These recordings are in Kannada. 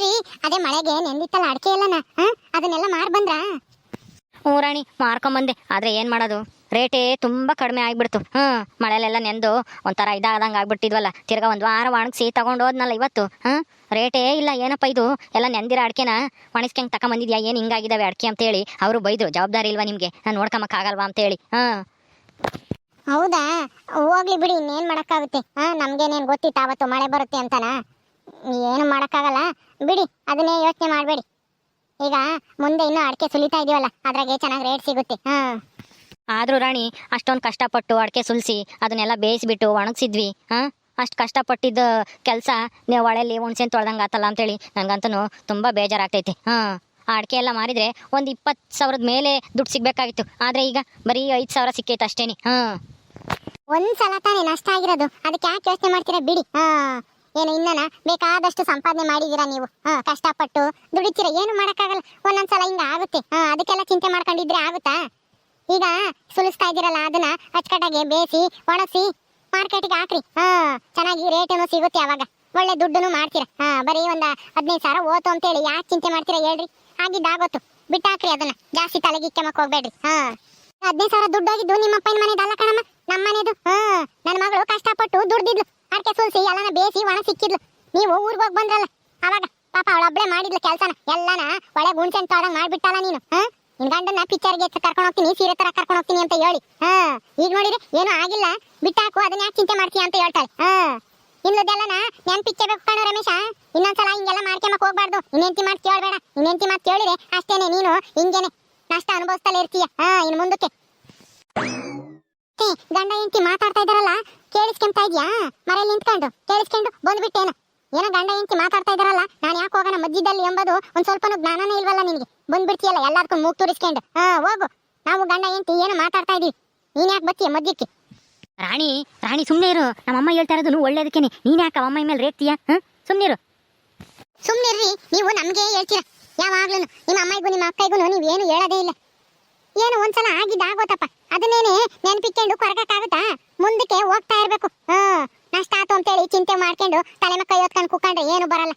ಏನ್ರಿ ಅದೇ ಮಳೆಗೆ ನೆಂದಿತ್ತಲ್ಲ ಅಡಿಕೆ ಎಲ್ಲನ ಅದನ್ನೆಲ್ಲ ಮಾರ್ ಬಂದ್ರ? ಊರಾಣಿ ರಾಣಿ ಮಾರ್ಕೊಂಬಂದೆ ಆದ್ರೆ ಏನ್ ಮಾಡೋದು? ರೇಟೇ ತುಂಬಾ ಕಡಿಮೆ ಆಗ್ಬಿಡ್ತು. ಹ್ಮ್ ಮಳೆಲೆಲ್ಲ ನೆಂದು ಒಂಥರ ಇದಾದಂಗ ಆಗ್ಬಿಟ್ಟಿದ್ವಲ್ಲ. ತಿರ್ಗಾ ಒಂದ್ ವಾರ ಒಣಗಿಸಿ ತಗೊಂಡೋದ್ನಲ್ಲ ಇವತ್ತು. ಹ್ಮ್ ರೇಟೇ ಇಲ್ಲ ಏನಪ್ಪ ಇದು? ಎಲ್ಲ ನೆಂದಿರೋ ಅಡಿಕೆನ ತಕೊಂಡ್ ತಗೊಂಬಂದಿದ್ಯಾ ಏನು ಹಿಂಗಾಗಿದಾವೆ ಅಡಿಕೆ ಅಂತೇಳಿ ಅವರು ಬೈದ್ರು. ಜವಾಬ್ದಾರಿ ಇಲ್ವಾ ನಿಮಗೆ? ನಾನು ನೋಡ್ಕೊಂಬಕ್ಕಾಗಲ್ವಾ ಅಂತೇಳಿ. ಹಾಂ? ಹೌದಾ? ಹೋಗ್ಲಿ ಬಿಡಿ ಇನ್ನೇನ್ ಮಾಡಕ್ಕಾಗುತ್ತೆ? ಹಾ ನಮ್ಗೇನೇನ್ ಗೊತ್ತಿತ್ತು ಅವತ್ತು ಮಳೆ ಬರುತ್ತೆ ಅಂತನ? ಏನು ಮಾಡೋಕ್ಕಾಗಲ್ಲ. ಬಿಡಿ ಅದನ್ನೇ ಯೋಚನೆ ಮಾಡಬೇಡಿ. ಈಗ ಮುಂದೆ ಇನ್ನೂ ಅಡಿಕೆ ಸುಲಿತಾ ಇದೀವಲ್ಲ ಅದ್ರಾಗೆ ಚೆನ್ನಾಗಿ ರೇಟ್ ಸಿಗುತ್ತೆ. ಹಾ. ಆದರೂ ರಾಣಿ ಅಷ್ಟೊಂದು ಕಷ್ಟಪಟ್ಟು ಅಡಿಕೆ ಸುಲಿಸಿ ಅದನ್ನೆಲ್ಲ ಬೇಯಿಸಿಬಿಟ್ಟು ಒಣಗಿಸಿದ್ವಿ. ಹಾಂ? ಅಷ್ಟು ಕಷ್ಟಪಟ್ಟಿದ್ದ ಕೆಲಸ ನೀವು ಒಳೆಯಲ್ಲಿ ಹುಣ್ಸೆನ್ ತೊಳ್ದಂಗೆ ಆತಲ್ಲ ಅಂತೇಳಿ ನನಗಂತೂ ತುಂಬ ಬೇಜಾರಾಗ್ತೈತಿ. ಹಾಂ. ಆ ಅಡಿಕೆ ಎಲ್ಲ ಮಾರಿದರೆ ಒಂದು ಇಪ್ಪತ್ತು ಸಾವಿರದ ಮೇಲೆ ದುಡ್ಡು ಸಿಗಬೇಕಾಗಿತ್ತು. ಆದರೆ ಈಗ ಬರೀ ಐದು ಸಾವಿರ ಸಿಕ್ಕೈತೆ ಅಷ್ಟೇನಿ ಹಾಂ. ಒಂದ್ಸಲ ತಾನೇ ನಷ್ಟ ಆಗಿರೋದು. ಅದಕ್ಕೆ ಯಾಕೆ ಯೋಚನೆ ಮಾಡ್ತೀರಾ ಬಿಡಿ. ಹಾ. ಏನು ಇನ್ನನ ಬೇಕಾದಷ್ಟು ಸಂಪಾದನೆ ಮಾಡಿದೀರಾ ನೀವು? ಹಾ, ಕಷ್ಟಪಟ್ಟು. ದುಡಿತೀರ? ಏನು ಮಾಡಕ್ಕಾಗಲ್ಲ. ಒಂದೊಂದ್ಸಲ ಹಿಂಗ ಆಗುತ್ತೆ. ಹಾ, ಅದಕ್ಕೆಲ್ಲ ಚಿಂತೆ ಮಾಡ್ಕೊಂಡಿದ್ರೆ ಆಗುತ್ತಾ? ಈಗ ಸುಲಿಸ್ತಾ ಇದ್ದೀರಲ್ಲ, ಅದನ್ನ ಅಚ್ಚುಕಟ್ಟಾಗಿ ಬೇಯಿಸಿ ಒಣಸಿ ಮಾರ್ಕೆಟ್ಗೆ ಹಾಕ್ರಿ. ಹಾ, ಚೆನ್ನಾಗಿ ರೇಟೇನು ಸಿಗುತ್ತೆ ಅವಾಗ ಒಳ್ಳೆ ದುಡ್ಡನ್ನು ಮಾಡ್ತೀರಾ. ಹಾ, ಬರೀ ಒಂದ ಹದಿನೈದು ಸಾವಿರ ಓತು ಅಂತೇಳಿ. ಯಾಕೆ ಚಿಂತೆ ಮಾಡ್ತೀರಾ ಹೇಳ್ರಿ. ಆಗಿದ್ದಾಗೋತು. ಬಿಟ್ಟಾಕ್ರಿ ಅದನ್ನ. ಜಾಸ್ತಿ ತಲೆಗಿಕ್ಕಮಕ್ ಹೋಗ್ಬೇಡ್ರಿ. ಹಾ. ಹದಿನೈದು ಸಾವಿರ ದುಡ್ಡು ಹೋಗಿದ್ದು ನಿಮ್ಮ ಅಪ್ಪನ ಮನೆದು ಕಣಮ್ಮ? ನಮ್ಮ ಮನೆದು ಹಾ, ನನ್ನ ಮಗಳು ಕಷ್ಟಪಟ್ಟು ದುಡ್ದಿದ್ಲು. ಅರ್ಕೆ ಸುಲ್ಸಿ ಎಲ್ಲಾನ ಬೇಸಿ ಒಣ ಸಿಕ್ಕಿದ್ಲು. ನೀವು ಊರಿಗೆ ಹೋಗಿ ಬಂದ್ರಲ್ಲ, ಅವಾಗ ಪಾಪ ಅವಳೊಬ್ಳೆ ಮಾಡಿದ್ಲು ಕೆಲಸನ. ಎಲ್ಲಾನ ಒಳಗೆ ಹುಣ್ಸೆನ್ ತೊಡಂಗ್ ಮಾಡ್ಬಿಟ್ಟಲ್ಲ ನೀನು ನಿನ್ ಗಂಡನ್ನ ಪಿಕ್ಚರ್ಗೆ ಕರ್ಕೊಂಡು ಹೋಗ್ತೀನಿ, ಸೀರೆ ತರ ಕರ್ಕೊಂಡು ಹೋಗ್ತೀನಿ ಅಂತ ಹೇಳಿ, ಹಾ? ಈಗ ನೋಡಿದ್ರೆ ಏನೂ ಆಗಿಲ್ಲ, ಬಿಟ್ಟಾಕು, ಅದನ್ನ ಯಾಕೆ ಚಿಂತೆ ಮಾಡ್ತೀಯ ಅಂತ ಹೇಳ್ತಾಳೆ, ಹಾ? ಇಲ್ಲದೆಲ್ಲನ ನೆನ್ಪಿಚ್ಚಬೇಕು ಕಣೋ ರಮೇಶ. ಇನ್ನೊಂದ್ಸಲ ಹಿಂಗೆಲ್ಲ ಮಾಡ್ಕೊಂಬಕ್ ಹೋಗ್ಬಾರ್ದು. ಇನ್ನೆಂತಿ ಮಾತು ಕೇಳಬೇಡ. ಇನ್ನೆಂತಿ ಮಾತು ಕೇಳಿದ್ರೆ ಅಷ್ಟೇನೆ ನೀನು ಹಿಂಗೇನೆ ನಷ್ಟ ಅನುಭವಿಸ್ತಲೇ ಇರ್ತೀಯ, ಹಾ? ಇನ್ ಮುಂದಕ್ಕೆ. ಗಂಡ ಹೆಂಡತಿ ಮಾತಾಡ್ತಾ ಇದಾರಲ್ಲ ಕೇಳಿಸ್ಕೊಂತ ಇದ್ಯಾ? ಮರೆಯಲ್ಲಿ ನಿಂತ್ಕೊಂಡು ಕೇಳಿಸ್ಕೊಂಡು ಬಂದ್ಬಿಟ್ಟೇನು? ಏನೋ ಗಂಡ ಹೆಂಡತಿ ಮಾತಾಡ್ತಾ ಇದಾರಲ್ಲ ನಾನು ಯಾಕೆ ಹೋಗೋಣ ಮಧ್ಯದಲ್ಲಿ ಎಂಬುದು ಒಂದು ಸ್ವಲ್ಪನೂ ಜ್ಞಾನನೇ ಇಲ್ವಲ್ಲ ನಿನಗೆ? ಬಂದ್ಬಿಡ್ತೀಯಲ್ಲ ಎಲ್ಲದಕ್ಕೂ ಮೂಗು ತೂರಿಸ್ಕೊಂಡು. ಹಾ ಹೋಗು. ನಾವು ಗಂಡ ಹೆಂಡತಿ ಏನೋ ಮಾತಾಡ್ತಾ ಇದೀವಿ. ನೀನು ಯಾಕೆ ಬತ್ತೀಯ ಮಧ್ಯಕ್ಕೆ ರಾಣಿ ರಾಣಿ ಸುಮ್ಮನೆ ಇರು. ನಮ್ಮಮ್ಮ ಹೇಳ್ತಾ ಇರೋದು ಒಳ್ಳೇದಕ್ಕೇನೆ ನೀನು ಯಾಕೆ ಅಮ್ಮ ಮೇಲೆ ರೇಟ್ತೀಯಾ ಹಾಂ ಸುಮ್ಮನೆ ಇರು. ಸುಮ್ಮನಿರ್ರಿ ನೀವು ನಮಗೆ ಹೇಳ್ತೀರಾ? ಯಾವಾಗ್ಲೂ ನಿಮ್ಮ ಅಮ್ಮಗೂ ನಿಮ್ಮ ಅಕ್ಕಗೂ ನೀವು ಏನು ಹೇಳೋದೇ ಇಲ್ಲ. ಏನು ಒಂದ್ಸಲ ಆಗಿದ್ದ ಆಗೋತಪ್ಪ ಅದನ್ನೇನೆ ನೆನಪಿಕೊಂಡು ಕೊರಗಕ್ಕಾಗುತ್ತಾ ಮುಂದಕ್ಕೆ ಹೋಗ್ತಾ ಇರಬೇಕು. ಹಾ ನಷ್ಟ ಆತು ಅಂತೇಳಿ ಚಿಂತೆ ಮಾಡ್ಕೊಂಡು ತಲೆ ಮಕ್ಕ ಯೋತ್ಕೊಂಡು ಕುಕ್ಕಂಡ್ರೆ ಏನು ಬರಲ್ಲ.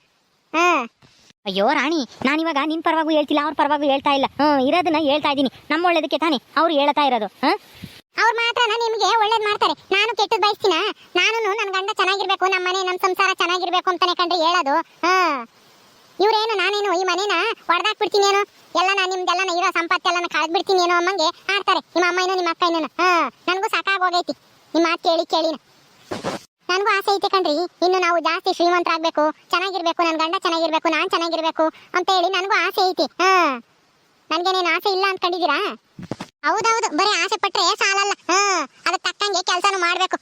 ಹಾ ಅಯ್ಯೋ ರಾಣಿ, ನಾನಿವಾಗ ನಿನ್ ಪರವಾಗೂ ಹೇಳ್ತಿಲ್ಲ, ಅವ್ರ ಪರವಾಗೂ ಹೇಳ್ತಾ ಇಲ್ಲ. ಹ್ಞೂ, ಇರೋದನ್ನ ಹೇಳ್ತಾ ಇದ್ದೀನಿ. ನಮ್ಮ ಒಳ್ಳೇದಕ್ಕೆ ತಾನೇ ಅವ್ರು ಹೇಳ್ತಾ ಇರೋದು. ಹಾಂ ಅವ್ರು ಮಾತ್ರ ನಿಮಗೆ ಒಳ್ಳೇದು ಮಾಡ್ತಾರೆ. ನಾನು ಕೆಟ್ಟದ್ ಬಯಸ್ತೀನ? ನಾನು ನನ್ ಗಂಡ ಚೆನ್ನಾಗಿರ್ಬೇಕು ನಮ್ಮ ಮನೆ ನಮ್ಮ ಸಂಸಾರ ಚೆನ್ನಾಗಿರ್ಬೇಕು ಅಂತಾನೆ ಕಂಡ್ರೆ ಹೇಳೋದು. ಹಾ ಇವ್ರೇನು ನಾನೇನು ಈ ಮನೇನ ಹೊಡೆದಾಕ್ ಬಿಡ್ತೀನಿ ಏನು ಎಲ್ಲ ನಾನು ನಿಮ್ದೆಲ್ಲ ಇರೋ ಸಂಪತ್ತೆಲ್ಲ ಕಳೆದ್ ಬಿಡ್ತೀನಿ ಏನೋ ಅಮ್ಮಂಗೆ? ಆಡ್ತಾರೆ. ನಿಮ್ಮ ಅಮ್ಮ ಏನೋ ನಿಮ್ಮ ಅಕ್ಕ ಏನೋ ಹಾ, ನನಗೂ ಸಾಕಾಗೋಗೈತಿ. ನಿಮ್ಮ ಮಾತು ಕೇಳಿ ಕೇಳಿನ. ನನಗೂ ಆಸೆ ಐತೆ ಕಣ್ರಿ. ಇನ್ನು ನಾವು ಜಾಸ್ತಿ ಶ್ರೀಮಂತರಾಗಬೇಕು. ಚೆನ್ನಾಗಿರ್ಬೇಕು. ನನ್ನ ಗಂಡ ಚೆನ್ನಾಗಿರ್ಬೇಕು. ನಾನು ಚೆನ್ನಾಗಿರ್ಬೇಕು ಅಂತ ಹೇಳಿ ನನಗೂ ಆಸೆ ಐತಿ. ಹಾ. ನನಗೇನೇನು ಆಸೆ ಇಲ್ಲ ಅಂದ್ಕೊಂಡಿದ್ದೀರಾ ಹೌದೌದು. ಬರೀ ಆಸೆ ಪಟ್ರೆ ಸಾಲಲ್ಲ. ಹಾ ಅದಕ್ಕೆ ತಕ್ಕಂಗೆ ಕೆಲಸನೂ ಮಾಡಬೇಕು.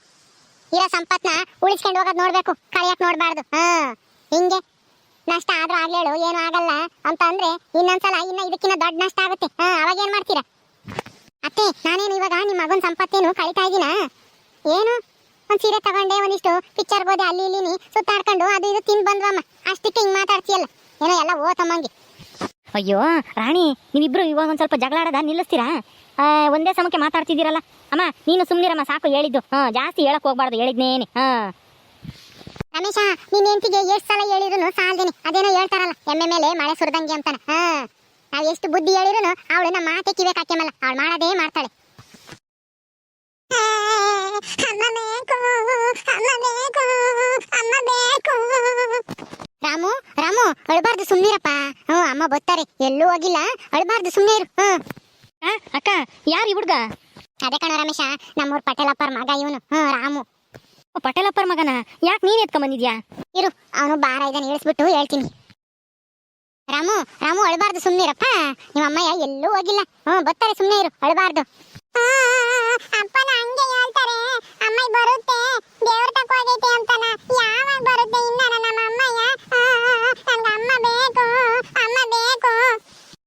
ಇರೋ ಸಂಪತ್ನ ಉಳಿಸ್ಕೊಂಡು ಹೋಗೋದು ನೋಡಬೇಕು. ಕಳಿಯಕ್ಕೆ ನೋಡಬಾರ್ದು. ಹಾ. ಹಿಂಗೆ. ನಷ್ಟ ಆದ್ರೂ ಆಗ್ಲೇಳು, ಏನು ಆಗಲ್ಲ. ಅಂತ ಅಂದ್ರೆ ಇನ್ನೊಂದ್ಸಲ ಇನ್ನ ಇದಕ್ಕಿನ್ನ ದೊಡ್ಡ ನಷ್ಟ ಆಗುತ್ತೆ. ಹಾ, ಅವಾಗ ಏನ್ ಮಾಡ್ತೀರಾ? ಅತ್ತೆ, ನಾನೇನು ಇವಾಗ ನಿಮ್ಮ ಮಗನ್ ಸಂಪತ್ತೇನು ಕಳಿತಾ ಇದೀನ? ಏನು? ಒಂದ್ ಸೀರೆ ತಗೊಂಡೆ, ಒಂದಿಷ್ಟು ಪಿಕ್ಚರ್ ಹೋದೆ ಅಲ್ಲಿ ಇಲ್ಲಿ ಸುತ್ತಾಡ್ಕೊಂಡು ಅದು ಇದು ತಿನ್ ಬಂದ್ವಮ್ಮ ಅಷ್ಟಕ್ಕೆ ಹಿಂಗ್ ಮಾತಾಡ್ತೀಯಲ್ಲ. ಏನೋ ಎಲ್ಲ ಓತಮ್ಮಂಗೆ ಅಯ್ಯೋ, ರಾಣಿ, ನೀವಿಬ್ರು ಇವಾಗ ಒಂದ್ ಸ್ವಲ್ಪ ಜಗಳ ನಿಲ್ಲಿಸ್ತೀರಾ? ಒಂದೇ ಸಮಕ್ಕೆ ಮಾತಾಡ್ತಿದ್ದೀರಲ್ಲ. ಅಮ್ಮ, ನೀನು ಸುಮ್ಮನಿರಮ್ಮ ಸಾಕು, ಹೇಳಿದ್ದು. ಹಾಂ, ಜಾಸ್ತಿ ಹೇಳಕ್ ಹೋಗ್ಬಾರ್ದು, ಹೇಳಿದ್ನೇನೆ. ಹಾಂ. ರಮೇಶ ನಿನ್ ಹೆಂಡತಿಗೆ ಎಷ್ಟು ಸಲ ಹೇಳಿದ್ರು ಸಾಲ್ದೇನೆ ಅದೇನೋ ಹೇಳ್ತಾರಲ್ಲ ಎಮ್ಮೆ ಮೇಲೆ ಮಳೆ ಸುರಿದಂಗೆ ಅಂತಾನೆ. ಹಾ ನಾವ್ ಎಷ್ಟು ಬುದ್ಧಿ ಹೇಳಿದ್ರು ಅವಳು ನಮ್ಮ ಮಾತೆ ಕಿವೆ ಕಾಕ್ಯಮಲ್ಲ ಅವಳು ಮಾಡದೇ ಮಾಡ್ತಾಳೆ. ರಾಮು ರಾಮು ಅಳ್ಬಾರ್ದು ಸುಮ್ನಿರಪ್ಪ. ಹ್ಞೂ ಅಮ್ಮ ಬರ್ತಾರೆ ಎಲ್ಲೂ ಹೋಗಿಲ್ಲ. ಅಳ್ಬಾರ್ದು ಸುಮ್ನೆ ಇರು. ಹ್ಞೂ. ಅಕ್ಕ ಯಾರು ಈ ಹುಡ್ಗ? ಅದೇ ಕಣ ರಮೇಶ ನಮ್ಮೂರ್ ಪಟೇಲಪ್ಪರ ಮಗ ಇವನು. ಹ್ಞೂ ರಾಮು. ಪಟೇಲಪ್ಪರ ಮಗನ. ಯಾಕೆ ನೀನ್ ಎತ್ಕೊಂಡ್ ಬಂದಿದ್ಯಾ ಇರು ಅವನು ಬಾರ ಇದನ್ನ ಇಳಿಸ್ಬಿಟ್ಟು ಹೇಳ್ತೀನಿ. ರಾಮು ರಾಮು ಅಳಬಾರ್ದು ಸುಮ್ನಿರಪ್ಪ ನಿಮ್ಮ ಅಮ್ಮಯ್ಯ ಎಲ್ಲೂ ಹೋಗಿಲ್ಲ. ಹ್ಮ್ ಬರ್ತಾರೆ ಸುಮ್ಮನೆ ಇರು ಅಳಬಾರ್ದು. ಅಪ್ಪನ ಹಂಗೆ ಹೇಳ್ತಾರೆ. ಅಮ್ಮಯ್ಯ ಬರುತ್ತೆ ದೇವ್ರ ತಕ ಹೋಗೈತೆ ಅಂತಾನ. ಯಾವಾಗ ಬರುತ್ತೆ ಇನ್ನ ನಮ್ಮ ಅಮ್ಮಯ್ಯ? ನನ್ಗೆ ಅಮ್ಮ ಬೇಕು ಅಮ್ಮ ಬೇಕು.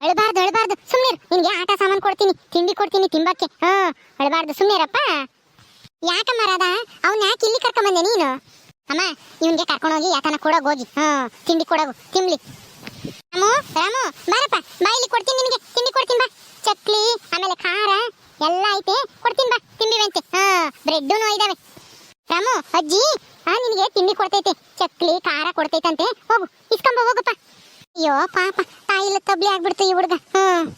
ಅಳಬಾರ್ದು ಅಳಬಾರ್ದು ಸುಮ್ಮನೆ ನಿನ್ಗೆ ಆಟ ಸಾಮಾನು ಕೊಡ್ತೀನಿ ತಿಂಡಿ ಕೊಡ್ತೀನಿ ತಿಂಬಕ್ಕೆ. ಹಾ ಅಳಬಾರ್ದು ಸುಮ್ನಿರಪ್ಪ ಯಾಕಮ್ಮ ರಾಧಾ? ಅವ್ನ ಯಾಕೆ ಇಲ್ಲಿ ಕರ್ಕೊಂಬಂದೆ ನೀನು? ಅಮ್ಮ, ಇವನ್ಗೆ ಕರ್ಕೊಂಡೋಗಿ ಯಾತನ ಕೊಡೋಗ್ ಹೋಗಿ. ಹಾ ತಿಂಡಿ ಕೊಡೋಗು, ತಿನ್ಲಿ. ರಾಮು ರಾಮು, ಬಾರಪ್ಪ, ಬಾ ಇಲ್ಲಿ ಕೊಡ್ತೀನಿ ನಿನಗೆ, ತಿಂಡಿ ಕೊಡ್ತೀನಿ ಬಾ. ಚಕ್ಲಿ, ಆಮೇಲೆ ಖಾರ, ಎಲ್ಲ ಐತೆ, ಕೊಡ್ತೀನಿ ಬಾ ತಿಂಬಿವಂತೆ ಹಾ ಬ್ರೆಡ್ನು ಇದಾವೆ ರಾಮು, ಅಜ್ಜಿ, ಆ, ನಿನಗೆ ತಿಂಡಿ ಕೊಡ್ತೈತೆ. ಚಕ್ಲಿ, ಖಾರ ಕೊಡ್ತೈತಂತೆ. ಹೋಗು, ಇಸ್ಕೊಂಬ, ಹೋಗಪ್ಪ. ಅಯ್ಯೋ, ಪಾಪ, ತಾಯಿಲ್ಲ ತಬ್ಲಿ ಆಗ್ಬಿಡ್ತು ಈ ಹುಡುಗ. ಹ್ಮ್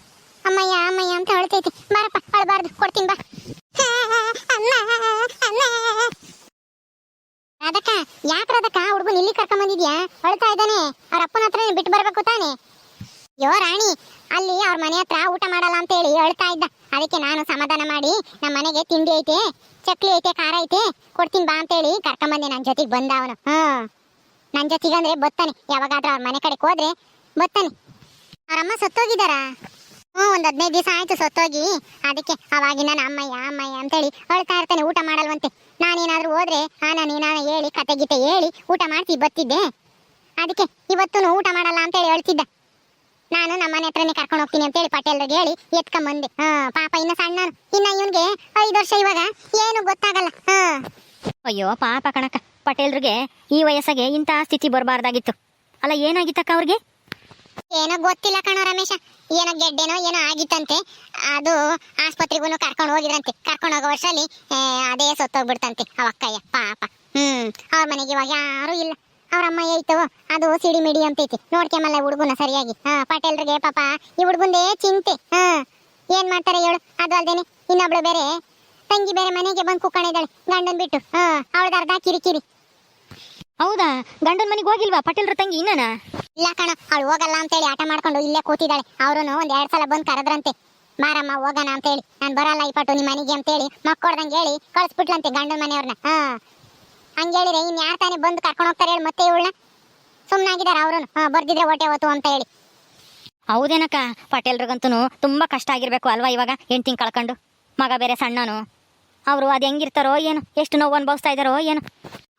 ಅಮ್ಮಯ್ಯ ಅಮ್ಮಯ್ಯ ಅಂತ ಅಳ್ತೈತೆ. ಬಾರಪ್ಪ, ಅಳಬಾರ್ದು, ಕೊಡ್ತೀನಿ ಬಾ. ಅಮ್ಮ. ಅದಕ್ಕ ರಾಧಕ್ಕ ಹುಡುಗನ್ ಇಲ್ಲಿ ಕರ್ಕೊಂಡ್ ಬಂದಿದ್ಯಾ? ಅಳ್ತಾ ಇದ್ದಾನೆ. ಅವ್ರ ಅಪ್ಪನ ಹತ್ರ ಬಿಟ್ಟು ಬರ್ಬೇಕು ತಾನೆ. ಯೋ ರಾಣಿ, ಅಲ್ಲಿ ಅವ್ರ ಮನೆ ಹತ್ರ ಊಟ ಮಾಡಲ್ಲ ಅಂತ ಹೇಳಿ ಅಳ್ತಾ ಇದ್ದ. ಅದಕ್ಕೆ ನಾನು ಸಮಾಧಾನ ಮಾಡಿ ನಮ್ಮ ಮನೆಗೆ ತಿಂಡಿ ಐತೆ, ಚಕ್ಲಿ ಐತೆ, ಖಾರ ಐತೆ, ಕೊಡ್ತೀನಿ ಬಾ ಅಂತ ಹೇಳಿ ಕರ್ಕೊಂಡ್ ಬಂದೆ. ನನ್ನ ಜೊತೆಗೆ ಬಂದ ಅವನು. ಹಾ. ನನ್ನ ಜೊತೆಗೆ ಅಂದ್ರೆ ಬತ್ತಾನೆ. ಯಾವಾಗಾದ್ರೂ ಅವ್ರ ಮನೆ ಕಡೆಗೆ ಹೋದ್ರೆ ಬತ್ತಾನೆ. ಅವ್ರಮ್ಮ ಸತ್ತೋಗಿದಾರಾ ಹ್ಞೂ, ಒಂದು ಹದಿನೈದು ದಿವಸ ಆಯ್ತು ಸತ್ತೋಗಿ. ಅದಕ್ಕೆ ಅವಾಗಿನ ಅಮ್ಮಯ್ಯ ಅಮ್ಮಯ್ಯ ಅಂತ ಹೇಳಿ ಅಳ್ತಾ ಇರ್ತಾನೆ, ಊಟ ಮಾಡಲ್ವಂತೆ. ನಾನೇನಾದ್ರೂ ಹೋದ್ರೆ ಆ ನಾನು ಏನಾರ ಹೇಳಿ, ಕತೆ ಗೀತೆ ಹೇಳಿ ಊಟ ಮಾಡ್ತಿ, ಬತ್ತಿದ್ದೆ. ಅದಕ್ಕೆ ಇವತ್ತು ಊಟ ಮಾಡಲ್ಲ ಅಂತ ಹೇಳಿ ಹೇಳ್ತಿದ್ದ ನಾನು ನಮ್ಮ ಮನೆ ಹತ್ರನೇ ಕರ್ಕೊಂಡು ಹೋಗ್ತೀನಿ ಅಂತೇಳಿ ಪಟೇಲ್ರಿಗೆ ಹೇಳಿ ಎತ್ಕೊಂಬಂದೆ ಹಾ, ಪಾಪ ಇನ್ನ ಸಣ್ಣ ಇನ್ನ ಇವನ್ಗೆ ಐದು ವರ್ಷ ಇವಾಗ. ಏನು ಗೊತ್ತಾಗಲ್ಲ. ಹಾ. ಅಯ್ಯೋ, ಪಾಪ ಕಣಕ್ಕ. ಪಟೇಲ್ರಿಗೆ ಈ ವಯಸ್ಸಿಗೆ ಇಂತಹ ಸ್ಥಿತಿ ಬರಬಾರ್ದಾಗಿತ್ತು. ಅಲ್ಲ, ಏನಾಗಿತ್ತಕ್ಕ ಅವ್ರಿಗೆ? ಏನೋ ಗೊತ್ತಿಲ್ಲ ಕಣೋ ರಮೇಶ. ಏನೋ ಗೆಡ್ಡೆನೋ ಏನೋ ಆಗಿತ್ತಂತೆ. ಅದು ಆಸ್ಪತ್ರೆಗೂ ಕರ್ಕೊಂಡು ಹೋಗಿದ್ರಂತೆ. ಕರ್ಕೊಂಡು ಹೋಗೋ ವರ್ಷಲ್ಲಿ ಅದೇ ಸೊತ್ತೋಗ್ಬಿಡ್ತಂತೆ ಅವ ಅಕ್ಕಯ್ಯ, ಪಾಪ. ಹ್ಮ್, ಅವ್ರ ಮನೆಗೆ ಇವಾಗ ಯಾರು ಇಲ್ಲ. ಅವ್ರ ಅಮ್ಮ ಐತೋ ಅದು ಸಿಡಿ ಮಿಡಿ ಅಂತೈತಿ. ನೋಡ್ಕೊಂಬಲ್ಲ ಹುಡುಗನ ಸರಿಯಾಗಿ. ಹಾ, ಪಟೇಲ್ರಿಗೆ ಪಾಪ, ಈ ಹುಡುಗಂದೇ ಚಿಂತೆ. ಹಾ, ಏನ್ ಮಾಡ್ತಾರೆ ಹೇಳು. ಅದು ಅಲ್ದೇನೆ, ಇನ್ನೊಬ್ಳು ಬೇರೆ, ತಂಗಿ ಬೇರೆ ಮನೆಗೆ ಬಂದು ಕುಕ್ಕಣಿದ್ದಾಳೆ. ಗಂಡನ್ ಬಿಟ್ಟು, ಹಾ, ಅವಳದ ಅರ್ಧ ಕಿರಿಕಿರಿ. ಹೌದಾ? ಗಂಡನ ಮನೆಗೆ ಹೋಗಿಲ್ವಾ? ಪಟೇಲ್ರ ತಂಗಿ ಇನ್ನ ಇಲ್ಲ ಕಣ ಅವಳು ಹೋಗಲ್ಲ ಅಂತೇಳಿ ಆಟ ಮಾಡ್ಕೊಂಡು ಇಲ್ಲೇ ಕೂತಿದ್ದಾಳೆ. ಅವರನ್ನು ಒಂದ್ ಎರಡ್ ಸಲ ಬಂದ್ ಕರೆದ್ರಂತೆ. ಮಾರಮ್ಮ ಹೋಗೋಣ ಅಂತೇಳಿ. ನಾನ್ ಬರಲ್ಲ ಈ ಪಟು ನಿಮ್ಮ ಮನೆಗೆ ಅಂತೇಳಿ ಮಕ್ಕೊಡ್ದಂಗೆ ಹೇಳಿ ಕಳಿಸ್ಬಿಟ್ಲಂತೆ ಗಂಡನ ಮನೆಯವ್ರನ್ನ ಹಾ. ಹಂಗೇಳಿದ್ರೆ ಇನ್ ಯಾರ ತಾನೇ ಬಂದು ಕರ್ಕೊಂಡು ಹೋಗ್ತಾರೆ ಹೇಳಿ ಮತ್ತೆ ಇವಳನ್ನ? ಸುಮ್ಮನಾಗಿದ್ದಾರೆ ಅವರನ್ನು ಹ ಬರ್ದಿದ್ರೆ ಹೊಟ್ಟೆ ಹೊತ್ತು ಅಂತ ಹೇಳಿ. ಹೌದೇನಕ್ಕ? ಪಟೇಲ್ರಿಗಂತೂ ತುಂಬಾ ಕಷ್ಟ ಆಗಿರ್ಬೇಕು ಅಲ್ವಾ ಇವಾಗ ಹೆಂಡ್ತಿಂಗ್ ಕಳ್ಕೊಂಡು? ಮಗ ಬೇರೆ ಸಣ್ಣನು. ಅವರು ಅದು ಹೆಂಗಿರ್ತಾರೋ ಏನು? ಎಷ್ಟು ನೋವು ಅನುಭವಿಸ್ತಾ ಇದ್ದಾರೋ ಏನು?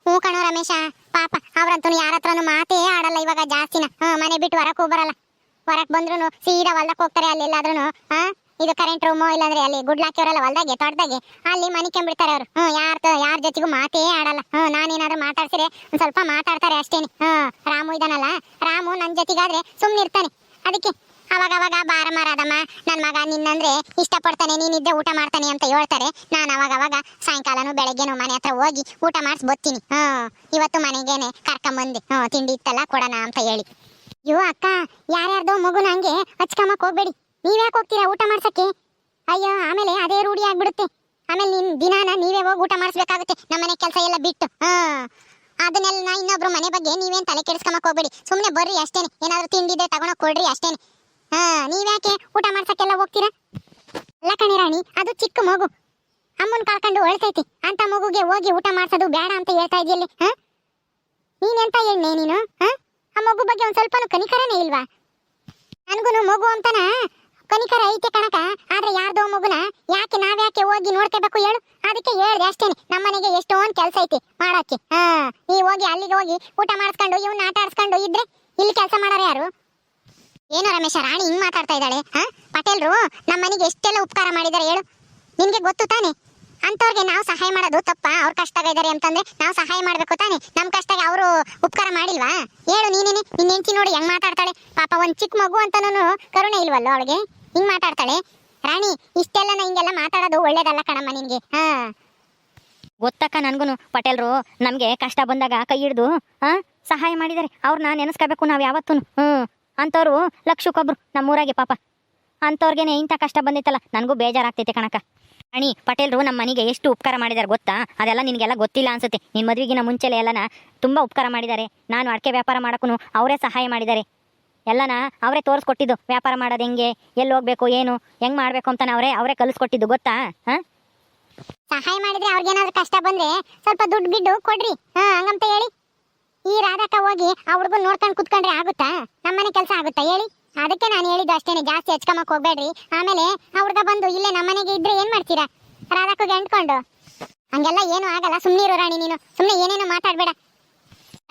ಹ್ಞೂ ಕಣೋ ರಮೇಶ. ಪಾಪ, ಅವ್ರಂತೂ ಯಾರ ಹತ್ರನು ಮಾತೇ ಆಡಲ್ಲ ಇವಾಗ ಜಾಸ್ತಿನ. ಹಾ ಮನೆ ಬಿಟ್ಟು ಹೊರಕ್ಕೆ ಬರಲ್ಲ ಹೊರಕ್ ಬಂದ್ರು ಸೀದಾ ಹೊಲ್ದಕ್ಕೆ ಹೋಗ್ತಾರೆ ಅಲ್ಲಿ ಎಲ್ಲಾದ್ರೂ ಹಾ? ಇದು ಕರೆಂಟ್ ರೂಮು ಇಲ್ಲಾಂದ್ರೆ ಅಲ್ಲಿ ಗುಡ್ಲಾಕಿಯವರಲ್ಲ ಹೊಲ್ದಾಗೆ, ತೋಟದಾಗೆ, ಅಲ್ಲಿ ಮನಿಕೊಂಡ್ಬಿಡ್ತಾರೆ ಅವರು. ಹ್ಞೂ, ಯಾರ ಯಾರ ಜೊತೆಗೂ ಮಾತೇ ಆಡಲ್ಲ. ಹ್ಞೂ, ನಾನೇನಾದ್ರೂ ಮಾತಾಡ್ಸಿದ್ರೆ ಸ್ವಲ್ಪ ಮಾತಾಡ್ತಾರೆ ಅಷ್ಟೇನೆ. ಹ್ಞೂ, ರಾಮು ಇದಾನಲ್ಲ, ರಾಮು ನನ್ನ ಜೊತೆಗಾದ್ರೆ ಸುಮ್ಮನಿರ್ತಾನೆ ಅದಕ್ಕೆ ಅವಾಗ ಅವಾಗ ಬಾರ ಮಾರಾದಮ್ಮ ನನ್ನ ಮಗ ನಿನ್ನಂದ್ರೆ ಇಷ್ಟಪಡ್ತಾನೆ ನೀನಿದ್ದೆ ಊಟ ಮಾಡ್ತಾನೆ ಅಂತ ಹೇಳ್ತಾರೆ. ನಾನು ಅವಾಗ ಅವಾಗ ಸಾಯಂಕಾಲನು ಬೆಳಗ್ಗೆನು ಮನೆ ಹತ್ರ ಹೋಗಿ ಊಟ ಮಾಡಿಸ್ ಬರ್ತೀನಿ ಹಾ ಇವತ್ತು ಮನೆಗೇನೆ ಕರ್ಕೊಂಬಂದೆ. ಹ್ಞೂ, ತಿಂಡಿ ಇತ್ತಲ್ಲ, ಕೊಡೋಣ ಅಂತ ಹೇಳಿ. ಅಯ್ಯೋ ಅಕ್ಕ, ಯಾರ್ಯಾರ್ದೋ ಮಗುನ ಹಂಗೆ ಹಚ್ಕೊಂಬಕ್ ಹೋಗ್ಬೇಡಿ. ನೀವ್ಯಾಕೆ ಹೋಗ್ತೀರಾ ಊಟ ಮಾಡ್ಸಕ್ಕೆ? ಅಯ್ಯೋ, ಆಮೇಲೆ ಅದೇ ರೂಢಿ ಆಗ್ಬಿಡುತ್ತೆ. ಆಮೇಲೆ ನಿನ್ ದಿನಾನ ನೀವೇ ಹೋಗಿ ಊಟ ಮಾಡಿಸ್ಬೇಕಾಗುತ್ತೆ. ನಮ್ಮನೆ ಕೆಲಸ ಎಲ್ಲ ಬಿಟ್ಟು. ಹಾ ಅದನ್ನೆಲ್ಲ ಇನ್ನೊಬ್ರು ಮನೆ ಬಗ್ಗೆ ನೀವೇನ್ ತಲೆ ಕೆಡಿಸ್ಕೊಂಬಕ್ ಹೋಗ್ಬೇಡಿ. ಸುಮ್ಮನೆ ಬರ್ರಿ ಅಷ್ಟೇನೆ. ಏನಾದರೂ ತಿಂಡಿದೆ ತಗೊಂಡೋಗಿ ಕೊಡ್ರಿ ಅಷ್ಟೇನೆ. ಹಾ, ನೀವ್ಯಾಕೆ ಊಟ ಮಾಡ್ಸಕ್ಕೆಲ್ಲ ಹೋಗ್ತೀರಾ? ಅಲ್ಲ ಕಣಿ ರಾಣಿ, ಅದು ಚಿಕ್ಕ ಮಗು. ಅಮ್ಮನ್ ಕಳ್ಕೊಂಡು ಒಳ್ತೈತಿ ಅಂತ ಮಗುಗೆ ಹೋಗಿ ಊಟ ಮಾಡ್ಸೋದು ಬೇಡ ಅಂತ ಹೇಳ್ತಾ ಇದೆಯಲ್ಲಿ, ಹಾ? ನೀನೆಂತ ಎಣ್ಣೆ ನೀನು, ಹಾ? ಆ ಮಗು ಬಗ್ಗೆ ಒಂದ್ ಸ್ವಲ್ಪನೂ ಕನಿಕರನೇ ಇಲ್ವಾ? ನನಗೂನು ಮಗು ಅಂತನ? ಕನಿಕರ ಐತೆ ಕಣಕ, ಆದ್ರೆ ಯಾರ್ದೋ ಮಗುನ ಯಾಕೆ ನಾವ್ಯಾಕೆ ಹೋಗಿ ನೋಡ್ಕೋಬೇಕು ಹೇಳು? ಅದಕ್ಕೆ ಹೇಳ್ದೆ ಅಷ್ಟೇನೆ, ನಮ್ಮನೆಗೆ ಎಷ್ಟೊಂದ್ ಕೆಲ್ಸ ಐತಿ ಮಾಡಕ್ಕೆ, ಹಾ? ನೀ ಹೋಗಿ ಅಲ್ಲಿಗೆ ಹೋಗಿ ಊಟ ಮಾಡಿಸ್ಕೊಂಡು, ಇವ್ನ ಆಟ ಆಡ್ಸ್ಕೊಂಡು ಇದ್ರೆ ಇಲ್ಲಿ ಕೆಲಸ ಮಾಡೋರು ಯಾರು? ಏನು ರಮೇಶ, ರಾಣಿ ಹಿಂಗ್ ಮಾತಾಡ್ತಾ ಇದ್ದಾಳೆ, ಹಾ? ಪಟೇಲ್ರು ನಮ್ಮ ಮನೆಗೆ ಎಷ್ಟೆಲ್ಲ ಉಪಕಾರ ಮಾಡಿದಾರೆ ಹೇಳು. ನಿನ್ಗೆ ಗೊತ್ತು ತಾನೆ? ಅಂತವ್ರಿಗೆ ನಾವು ಸಹಾಯ ಮಾಡೋದು ತಪ್ಪ, ಅವ್ರ ಕಷ್ಟ ಇದಾರೆ ಅಂತಂದ್ರೆ ನಾವು ಸಹಾಯ ಮಾಡ್ಬೇಕು ತಾನೆ? ನಮ್ಮ ಕಷ್ಟಗೆ ಅವರು ಉಪಕಾರ ಮಾಡಿಲ್ವಾ? ಹೇಳು ನೀನೇನೆ ನಿನ್ನ ಹೆಂಡತಿ ನೋಡಿ ಹೆಂಗ್ ಮಾತಾಡ್ತಾಳೆ. ಪಾಪ ಒಂದ್ ಚಿಕ್ಕ ಮಗು ಅಂತನೂ ಕರುಣೆ ಇಲ್ವಲ್ಲ ಅವಳಿಗೆ? ಹಿಂಗ್ ಮಾತಾಡ್ತಾಳೆ. ರಾಣಿ ಇಷ್ಟೆಲ್ಲ ಹಿಂಗೆಲ್ಲ ಮಾತಾಡೋದು ಒಳ್ಳೇದಲ್ಲ ಕಣಮ್ಮ ನಿನ್ಗೆ, ಹಾ? ಗೊತ್ತಕ್ಕ ನನ್ಗೂನು, ಪಟೇಲ್ರು, ನಮಗೆ ಕಷ್ಟ ಬಂದಾಗ ಕೈ ಹಿಡ್ದು ಸಹಾಯ ಮಾಡಿದ್ದಾರೆ ಅವ್ರನ್ನ ನೆನೆಸ್ಕೋಬೇಕು ನಾವು ಯಾವತ್ತೂ ಹ್ಞೂ ಅಂಥವ್ರು ಲಕ್ಷಕ್ಕೊಬ್ರು ನಮ್ಮೂರಾಗೆ ಪಾಪ. ಅಂಥವ್ರಿಗೇನೆ ಇಂಥ ಕಷ್ಟ ಬಂದಿತ್ತಲ್ಲ, ನನಗೂ ಬೇಜಾರಾಗ್ತೈತೆ ಕಣಕ ಅಣಿ, ಪಟೇಲ್ರು ನಮ್ಮ ಮನೆಗೆ ಎಷ್ಟು ಉಪಕಾರ ಮಾಡಿದ್ದಾರೆ ಗೊತ್ತಾ? ಅದೆಲ್ಲ ನಿನಗೆಲ್ಲ ಗೊತ್ತಿಲ್ಲ ಅನ್ಸುತ್ತೆ. ನಿನ್ನ ಮದುವೆಗಿನ ಮುಂಚೆಲೆ ಎಲ್ಲನ ತುಂಬ ಉಪಕಾರ ಮಾಡಿದ್ದಾರೆ ನಾನು ಅಡಿಕೆ ವ್ಯಾಪಾರ ಮಾಡೋಕ್ಕೂ ಅವರೇ ಸಹಾಯ ಮಾಡಿದ್ದಾರೆ ಎಲ್ಲನ ಅವರೇ ತೋರಿಸ್ಕೊಟ್ಟಿದ್ದು, ವ್ಯಾಪಾರ ಮಾಡೋದು ಹೆಂಗೆ, ಎಲ್ಲಿ ಹೋಗ್ಬೇಕು, ಏನು, ಹೆಂಗ್ ಮಾಡಬೇಕು ಅಂತ ಅವರೇ ಅವರೇ ಕಲಿಸ್ಕೊಟ್ಟಿದ್ದು ಗೊತ್ತಾ? ಹಾಂ? ಸಹಾಯ ಮಾಡಿದ್ರೆ ಅವ್ರಿಗೇನಾದ್ರೂ ಕಷ್ಟ ಬಂದ್ರೆ ಸ್ವಲ್ಪ ದುಡ್ಡು ಗಿಡ್ಡು ಕೊಡ್ರಿ. ಹಾ, ಹಂಗಂತ ಹೇಳಿ. ಈ ರಾಧಕ್ಕ ಹೋಗಿ ಆ ಹುಡುಗನ್ ನೋಡ್ಕೊಂಡು ಕುತ್ಕೊಂಡ್ರೆ ಆಗುತ್ತಾ? ನಮ್ಮನೆ ಕೆಲಸ ಆಗುತ್ತಾ ಹೇಳಿ? ಅದಕ್ಕೆ ನಾನು ಹೇಳಿದ್ದು ಅಷ್ಟೇನೆ, ಜಾಸ್ತಿ ಹಚ್ಕೊಂಬಕ್ ಹೋಗ್ಬೇಡ್ರಿ. ಆಮೇಲೆ ಆ ಹುಡುಗ ಬಂದು ಇಲ್ಲೇ ನಮ್ಮನೆಗೆ ಇದ್ರೆ ಏನ್ ಮಾಡ್ತೀರಾ? ರಾಧಕ್ಕಗೆ ಅಂಟ್ಕೊಂಡು ಹಂಗೆಲ್ಲ ಏನು ಆಗಲ್ಲ ಸುಮ್ಮನಿರು ರಾಣಿ ನೀನು. ಸುಮ್ಮನೆ ಏನೇನು ಮಾತಾಡ್ಬೇಡ.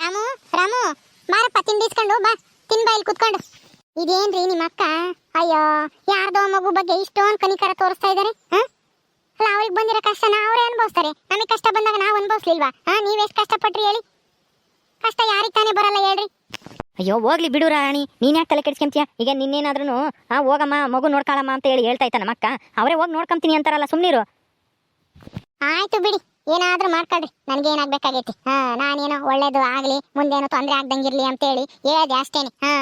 ರಾಮು ರಾಮು, ಬಾರಪ್ಪ ತಿಂಡಿಸ್ಕೊಂಡು ಬಾ. ತಿನ್ಬಾ ಇಲ್ಲಿ ಕುತ್ಕೊಂಡು. ಇದೇನ್ರಿ ನಿಮ್ಮ ಅಕ್ಕ? ಅಯ್ಯೋ, ಯಾರ್ದೋ ಮಗು ಬಗ್ಗೆ ಇಷ್ಟೊಂದು ಕನಿಕರ ತೋರಿಸ್ತಾ ಇದ್ದಾರೆ ಹಾ? ಅಲ್ಲ, ಅವ್ರಿಗೆ ಬಂದಿರೋ ಕಷ್ಟನ ಅವರೇ ಅನುಭವಿಸ್ತಾರೆ. ನಮಗೆ ಕಷ್ಟ ಬಂದಾಗ ನಾವು ಅನುಭವಿಸ್ಲಿಲ್ವಾ? ಹಾ ನೀವೆಷ್ಟು ಕಷ್ಟಪಟ್ರಿ ಹೇಳಿ? ಕಷ್ಟ ಯಾರಿಗೆ ತಾನೇ ಬರಲ್ಲ ಹೇಳ್ರಿ. ಅಯ್ಯೋ ಹೋಗ್ಲಿ ಬಿಡು ರಾಣಿ. ನೀನ್ ಯಾಕೆ ತಲೆ ಕೆಡ್ಸ್ಕೊಂತೀಯ? ಈಗ ನಿನ್ನೇನಾದ್ರೂ ಆ ಹೋಗಮ್ಮ ಮಗು ನೋಡ್ಕೊಳಮ್ಮ ಅಂತ ಹೇಳಿ ಹೇಳ್ತಾ ಇತ್ತ ನಮ್ಮಕ್ಕ. ಅವರೇ ಹೋಗಿ ನೋಡ್ಕೊಂತೀನಿ ಅಂತಾರಲ್ಲ ಸುಮ್ನಿರು. ಆಯ್ತು ಬಿಡಿ. ಏನಾದ್ರೂ ಮಾಡ್ಕೊಳ್ರಿ. ನನ್ಗೆ ಏನಾಗ್ಬೇಕಾಗೈತಿ. ಹಾ ನಾನೇನೋ ಒಳ್ಳೇದು ಆಗ್ಲಿ ಮುಂದೇನೋ ತೊಂದ್ರೆ ಆಗ್ದಂಗಿರ್ಲಿ ಅಂತೇಳಿ ಹೇಳೋದು ಅಷ್ಟೇನೆ. ಹಾ.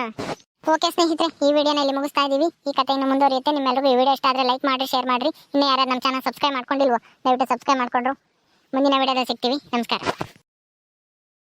ಓಕೆ ಸ್ನೇಹಿತರೆ ಈ ವಿಡಿಯೋನ ಇಲ್ಲಿ ಮುಗಿಸ್ತಾ ಇದೀವಿ. ಈ ಕಥೆಯನ್ನು ಮುಂದುವರಿಯುತ್ತೆ. ನಿಮ್ಮೆಲ್ಲರಿಗೂ ಈ ವಿಡಿಯೋ ಇಷ್ಟ ಆದರೆ ಲೈಕ್ ಮಾಡಿ ಶೇರ್ ಮಾಡಿರಿ. ಇನ್ನು ಯಾರು ನಮ್ಮ ಚಾನಲ್ ಸಬ್ಸ್ಕ್ರೈಬ್ ಮಾಡ್ಕೊಂಡಿಲ್ವೋ ದಯವಿಟ್ಟು ಸಬ್ಸ್ಕ್ರೈಬ್ ಮಾಡ್ಕೊಂಡ್ರು. ಮುಂದಿನ ವಿಡಿಯೋದಲ್ಲಿ ಸಿಗ್ತೀವಿ. ನಮಸ್ಕಾರ.